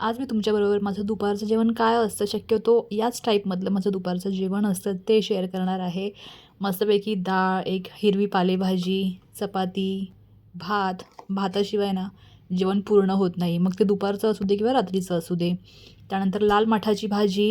आज मी तुमच्याबरोबर माझं दुपारचं जेवण काय असतं शक्यतो याच टाईपमधलं माझं दुपारचं जेवण असतं ते शेअर करणार आहे. मस्तपैकी डाळ एक हिरवी पालेभाजी चपाती भात भाताशिवाय ना जेवण पूर्ण होत नाही. मग ते दुपारचं असू दे किंवा रात्रीचं असू दे. त्यानंतर लाल माठाची भाजी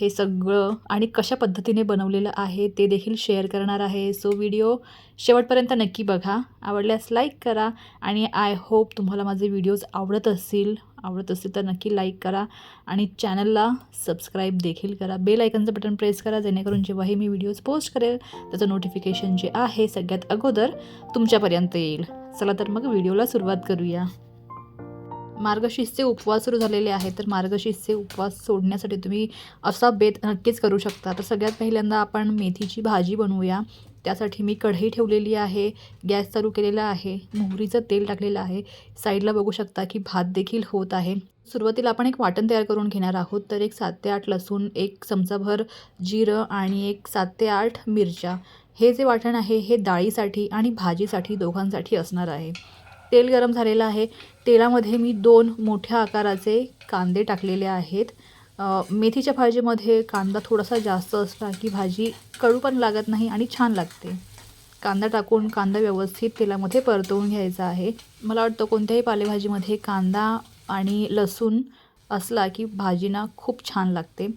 हे सगळं आणि कशा पद्धतीने बनवलेलं आहे ते देखील शेअर करणार आहे. सो व्हिडिओ शेवटपर्यंत नक्की बघा. आवडल्यास लाईक करा आणि आय होप तुम्हाला माझे व्हिडिओज आवडत असतील. आवडत असतील तर नक्की लाईक करा आणि चॅनलला सबस्क्राईब देखील करा. बेल आयकनचं बटन प्रेस करा जेणेकरून जेव्हाही मी व्हिडिओज पोस्ट करेल त्याचं नोटिफिकेशन जे आहे सगळ्यात अगोदर तुमच्यापर्यंत येईल. चला तर मग व्हिडिओला सुरुवात करूया. मार्गशीर्षचे उपवास सुरू झालेले आहेत तर मार्गशीर्षचे उपवास सोडण्यासाठी तुम्ही असा बेत नक्कीच करू शकता. तर सगळ्यात पहिल्यांदा आपण मेथीची भाजी बनवूया. त्यासाठी मी कढई ठेवलेली आहे गॅस चालू केलेला आहे मोहरीचं तेल टाकलेलं आहे. साईडला बघू शकता की भात देखील होत आहे. सुरुवातीला आपण एक वाटण तयार करून घेणार आहोत तर एक सात ते आठ लसूण एक चमचाभर जिरं आणि एक सात ते आठ मिरच्या. हे जे वाटण आहे हे डाळीसाठी आणि भाजीसाठी दोघांसाठी असणार आहे. तेल गरम झालेलं आहे. तेलामध्ये मी दोन मोठ्या आकाराचे कांदे टाकलेले आहेत. मेथीच्या भाजीमध्ये कांदा थोडासा जास्त असला की भाजी कडू पण लागत नाही आणि छान लागते. कांदा टाकून कांदा व्यवस्थित तेलामध्ये परतवून घ्यायचा आहे. मला वाटतं कोणत्याही पालेभाजीमध्ये कांदा आणि लसूण असला की भाजीना खूप छान लागते.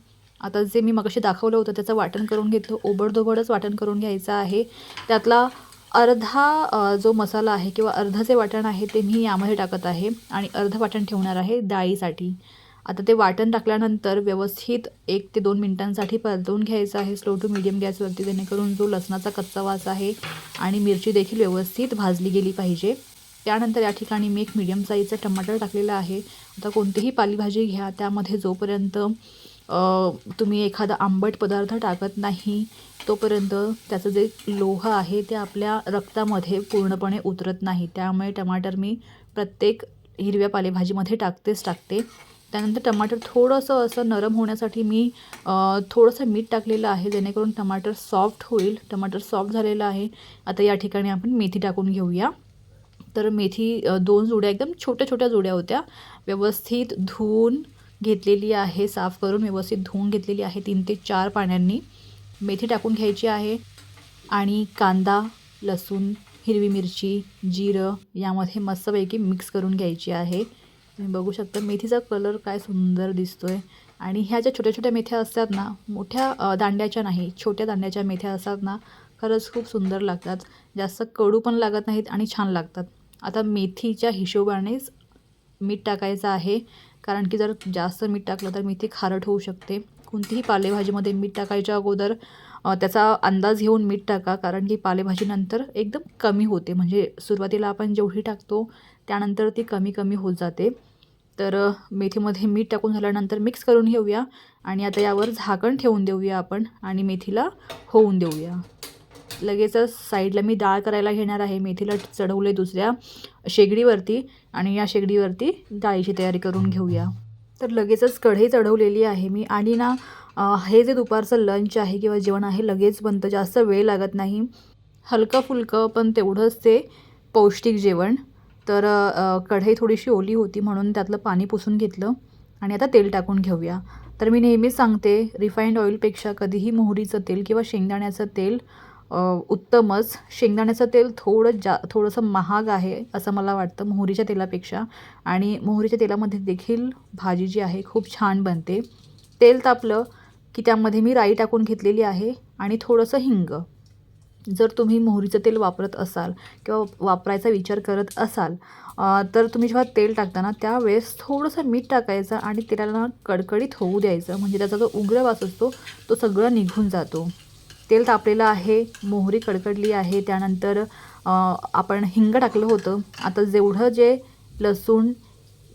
आता जे मी मगाशी दाखवलं होतं त्याचं वाटण करून घेतलं ओबडधोबडच वाटण करून घ्यायचं आहे. त्यातला अर्धा जो मसाला आहे किंवा अर्धाचे जे वाटण आहे ते मी यामध्ये टाकत आहे आणि अर्धं वाटण ठेवणार आहे डाळीसाठी. आता ते वाटण टाकल्यानंतर व्यवस्थित एक ते दोन मिनटांसाठी परतवून घ्यायचं आहे स्लो टू मीडियम गॅसवरती जेणेकरून जो लसणाचा कच्चा वास आहे आणि मिरची देखील व्यवस्थित भाजली गेली पाहिजे. त्यानंतर या ठिकाणी मी एक मीडियम साईजचा टमाटर टाकलेला आहे. आता कोणतीही पालेभाजी घ्या त्यामध्ये जोपर्यंत तुम्ही एखादा आंबट पदार्थ टाकत नाही तोपर्यंत त्याचं जे लोह आहे ते आपल्या रक्तामध्ये पूर्णपणे उतरत नाही. त्यामुळे टमाटर मी प्रत्येक हिरव्या पालेभाजीमध्ये टाकतेच टाकते. त्यानंतर टमाटर थोडंसं असं नरम होण्यासाठी मी थोडंसं मीठ टाकलेलं आहे जेणेकरून टमाटर सॉफ्ट होईल. टमाटर सॉफ्ट झालेलं आहे. आता या ठिकाणी आपण मेथी टाकून घेऊया. तर मेथी दोन जुड्या एकदम छोट्या छोट्या जुड्या होत्या. व्यवस्थित धुवून घेतलेली आहे साफ करून व्यवस्थित धुवून घेतलेली आहे. तीन ते चार पाण्यांनी मेथी टाकून घ्यायची आहे आणि कांदा लसूण हिरवी मिरची जिरं यामध्ये मस्तपैकी मिक्स करून घ्यायची आहे. तुम्ही बघू शकता मेथीचा कलर काय सुंदर दिसतो आहे आणि ह्या ज्या छोट्या छोट्या मेथ्या असतात ना मोठ्या दांड्याच्या नाही छोट्या दांड्याच्या मेथ्या असतात ना खरंच खूप सुंदर लागतात. जास्त कडू पण लागत नाहीत आणि छान लागतात. आता मेथीच्या हिशोबानेच मीठ टाकायचं आहे. कारण की जर जास्त मीठ टाकलं तर मेथी खारट होऊ शकते. कोणतीही पालेभाजीमध्ये मीठ टाकायच्या अगोदर त्याचा अंदाज घेऊन मीठ टाका कारण की पालेभाजीनंतर एकदम कमी होते. म्हणजे सुरुवातीला आपण जेवढी टाकतो त्यानंतर ती कमी कमी होत जाते. तर मेथीमध्ये मीठ टाकून झाल्यानंतर मिक्स करून घेऊया आणि आता यावर झाकण ठेवून देऊया आपण आणि मेथीला होऊन देऊया. लगेचच साईडला मी डाळ करायला घेणार आहे. मेथीला चढवले दुसऱ्या शेगडीवरती आणि या शेगडीवरती डाळीची तयारी करून घेऊया. तर लगेचच कढई चढवलेली आहे मी. आणि ना हे जे दुपारचं लंच आहे किंवा जेवण आहे लगेच बनतं. जास्त वेळ लागत नाही. हलकं फुलकं पण तेवढंच ते पौष्टिक जेवण. तर कढई थोडीशी ओली होती म्हणून त्यातलं पाणी पुसून घेतलं आणि आता तेल टाकून घेऊया. तर मी नेहमीच सांगते रिफाईंड ऑइलपेक्षा कधीही मोहरीचं तेल किंवा शेंगदाण्याचं तेल उत्तमच. शेंगदाण्याचं तेल थोडं जा थोडंसं महाग आहे असं मला वाटतं मोहरीच्या तेलापेक्षा. आणि मोहरीच्या तेलामध्ये देखील भाजी जी आहे खूप छान बनते. तेल तापलं की त्यामध्ये मी राई टाकून घेतलेली आहे आणि थोडंसं हिंग. जर तुम्ही मोहरीचं तेल वापरत असाल किंवा वापरायचा विचार करत असाल तर तुम्ही जेव्हा तेल टाकता ना त्यावेळेस थोडंसं मीठ टाकायचं आणि तेलाला कडकडीत होऊ द्यायचं. म्हणजे त्याचा जो उग्र वास असतो तो सगळं निघून जातो. तेल तापलेलं आहे मोहरी कडकडली आहे त्यानंतर आपण हिंग टाकलं होतं. आता जेवढं जे लसूण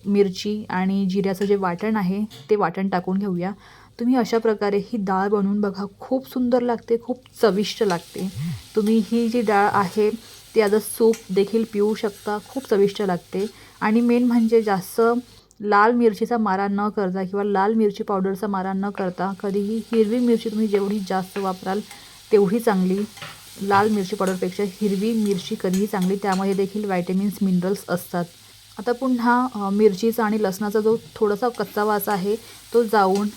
मिरची आणि जिऱ्याचं जे वाटण आहे ते वाटण टाकून घेऊया. तुम्ही अशा प्रकारे ही डाळ बनवून बघा. खूप सुंदर लागते खूप चविष्ट लागते. तुम्ही ही जी डाळ आहे ती आता सूप देखील पिऊ शकता. खूप चविष्ट लागते. आणि मेन म्हणजे जास्त लाल मिरचीचा मारा न करता किंवा लाल मिरची पावडरचा मारा न करता कधीही हिरवी मिरची तुम्ही जेवढी जास्त वापराल तेवढी चांगली. लाल मिरची पावडरपेक्षा हिरवी मिरची कधीही चांगली त्यामध्ये देखील व्हायटेमिन्स मिनरल्स असतात. आता पुन्हा मिरचीचा आणि लसणाचा जो थोडासा कच्चा वास आहे तो जाऊन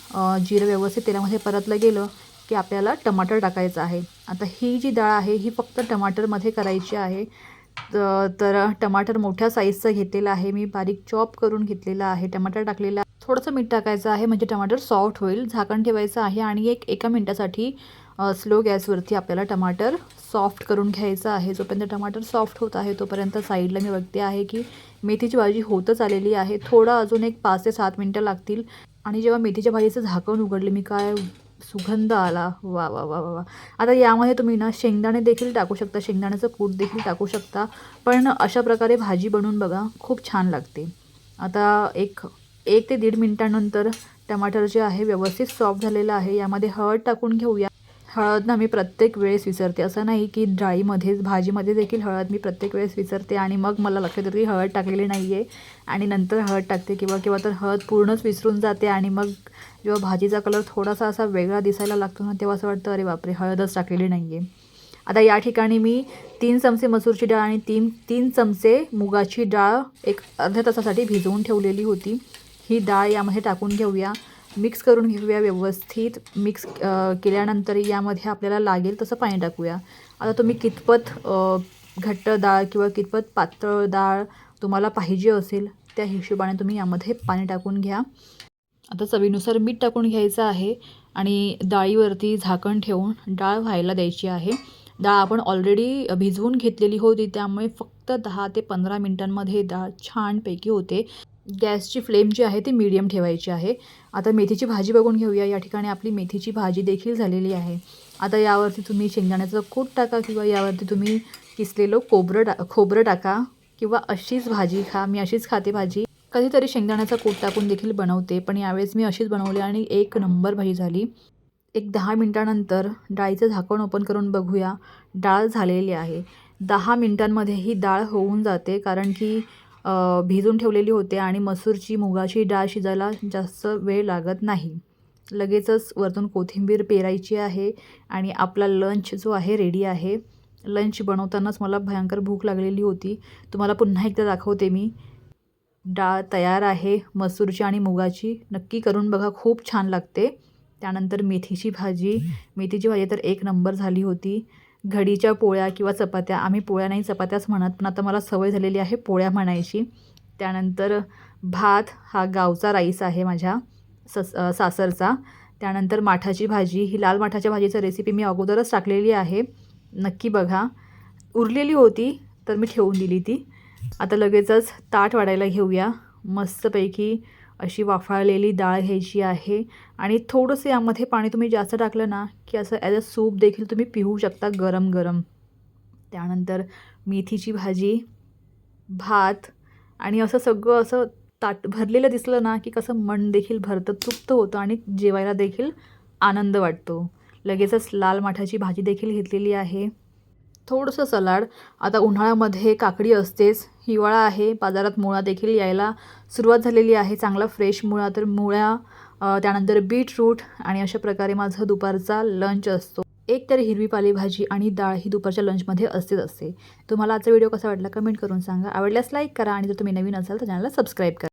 जिरं व्यवस्थित तेलामध्ये परतलं गेलं की आपल्याला टमाटर टाकायचं आहे. आता ही जी डाळ आहे ही फक्त टमाटरमध्ये करायची आहे. तर टमाटर मोठ्या साईजचं घेतलेलं आहे. मी बारीक चॉप करून घेतलेला आहे. टमाटर टाकलेला थोडंसं मीठ टाकायचं आहे म्हणजे टमाटर सॉफ्ट होईल. झाकण ठेवायचं आहे आणि एक एका मिनटासाठी स्लो गॅसवरती आपल्याला टमाटर सॉफ्ट करून घ्यायचं आहे. जोपर्यंत टमाटर सॉफ्ट होत आहे तोपर्यंत साईडला मी बघते आहे की मेथीची भाजी होतच आलेली आहे. थोडं अजून एक पाच ते सात मिनटं लागतील. आणि जेव्हा मेथीच्या भाजीचं झाकण उघडले मी काय सुगंध आला. वा वा वा वा वा. आता यामध्ये तुम्ही ना शेंगदाणे देखील टाकू शकता. शेंगदाण्याचं कूट देखील टाकू शकता. पण अशा प्रकारे भाजी बनवून बघा खूप छान लागते. आता एक एक ते दीड मिनटानंतर टमाटर जे आहे व्यवस्थित सॉफ्ट झालेलं आहे. यामध्ये हळद टाकून घेऊया. हळद ना मी प्रत्येक वेळेस विसरते. असं नाही की डाळीमध्येच भाजीमध्ये देखील हळद मी प्रत्येक वेळेस विसरते आणि मग मला लक्षात येतं की हळद टाकलेली नाही आहे आणि नंतर हळद टाकते किंवा किंवा तर हळद पूर्णच विसरून जाते आणि मग जेव्हा भाजीचा कलर थोडासा असा वेगळा दिसायला लागतो ना तेव्हा असं वाटतं अरे बापरे हळदच टाकलेली नाही आहे आता या ठिकाणी मी तीन चमचे मसूरची डाळ आणि तीन तीन चमचे मुगाची डाळ एक अर्ध्या तासासाठी भिजवून ठेवलेली होती. ही डाळ यामध्ये टाकून घेऊया. मिक्स करून घेऊया व्यवस्थित. मिक्स केल्यानंतर यामध्ये आपल्याला लागेल तसं पाणी टाकूया. आता तुम्ही कितपत घट्ट डाळ किंवा कितपत पातळ डाळ तुम्हाला पाहिजे असेल त्या हिशोबाने तुम्ही यामध्ये पाणी टाकून घ्या. आता चवीनुसार मीठ टाकून घ्यायचं आहे आणि डाळीवरती झाकण ठेवून डाळ व्हायला द्यायची आहे. डाळ आपण ऑलरेडी भिजवून घेतलेली होती त्यामुळे फक्त दहा ते पंधरा मिनटांमध्ये डाळ छानपैकी होते. गॅसची फ्लेम जी आहे ती मीडियम ठेवायची आहे. आता मेथीची भाजी बघून घेऊया. या ठिकाणी आपली मेथीची भाजी देखील झालेली आहे. आता यावरती तुम्ही शेंगदाण्याचं कूट टाका किंवा यावरती तुम्ही किसलेलं खोबरं टा खोबरं टाका किंवा अशीच भाजी खा. मी अशीच खाते भाजी. कधीतरी शेंगदाण्याचा कूट टाकून देखील बनवते पण यावेळेस मी अशीच बनवली आणि एक नंबर भाजी झाली. एक दहा मिनटानंतर डाळीचं झाकण ओपन करून बघूया. डाळ झालेली आहे. दहा मिनटांमध्ये ही डाळ होऊन जाते कारण की भिजून ठेवलेली होते आणि मसूरची मुगाची डाळ शिजायला जास्त वेळ लागत नाही. लगेचच वरतून कोथिंबीर पेरायची आहे आणि आपला लंच जो आहे रेडी आहे. लंच बनवतानाच मला भयंकर भूक लागलेली होती. तुम्हाला पुन्हा एकदा दाखवते मी. डाळ तयार आहे मसूरची आणि मुगाची. नक्की करून बघा खूप छान लागते. त्यानंतर मेथीची भाजी. मेथीची भाजी तर एक नंबर झाली होती. घडीच्या पोळ्या किंवा चपात्या. आम्ही पोळ्या नाही चपात्याच म्हणत पण आता मला सवय झालेली आहे पोळ्या म्हणायची. त्यानंतर भात हा गावचा राईस आहे माझ्या सस सासरचा. त्यानंतर माठाची भाजी. ही लाल माठाच्या भाजीचं रेसिपी मी अगोदरच टाकलेली आहे. नक्की बघा. उरलेली होती तर मी ठेवून दिली ती. आता लगेचच ताट वाढायला घेऊया. मस्तपैकी अशी वाफाळलेली डाळ घ्यायची आहे. आणि थोडंसं यामध्ये पाणी तुम्ही जास्त टाकलं ना की असं ॲज अ सूप देखील तुम्ही पिऊ शकता गरम गरम. त्यानंतर मेथीची भाजी भात आणि असं सगळं असं ताट भरलेलं दिसलं ना की कसं मन देखील भरतं तृप्त होतं आणि जेवायला देखील आनंद वाटतो. लगेचच लाल माठाची भाजी देखील घेतलेली आहे. थोडंसं सलाड. आता उन्हाळ्यामध्ये काकडी असतेच. हिवाळा आहे. बाजारात मुळा देखील यायला सुरुवात झालेली आहे. चांगला फ्रेश मुळा. तर मुळ्या त्यानंतर बीटरूट आणि अशा प्रकारे माझा दुपारचा लंच असतो. एक तरी हिरवी पालेभाजी आणि डाळ ही दुपारच्या लंचमध्ये असतेच असते. तुम्हाला आजचा व्हिडिओ कसा वाटला? कमेंट करून सांगा. आवडल्यास लाईक करा आणि जर तुम्ही नवीन असाल तर चॅनलला सबस्क्राईब करा.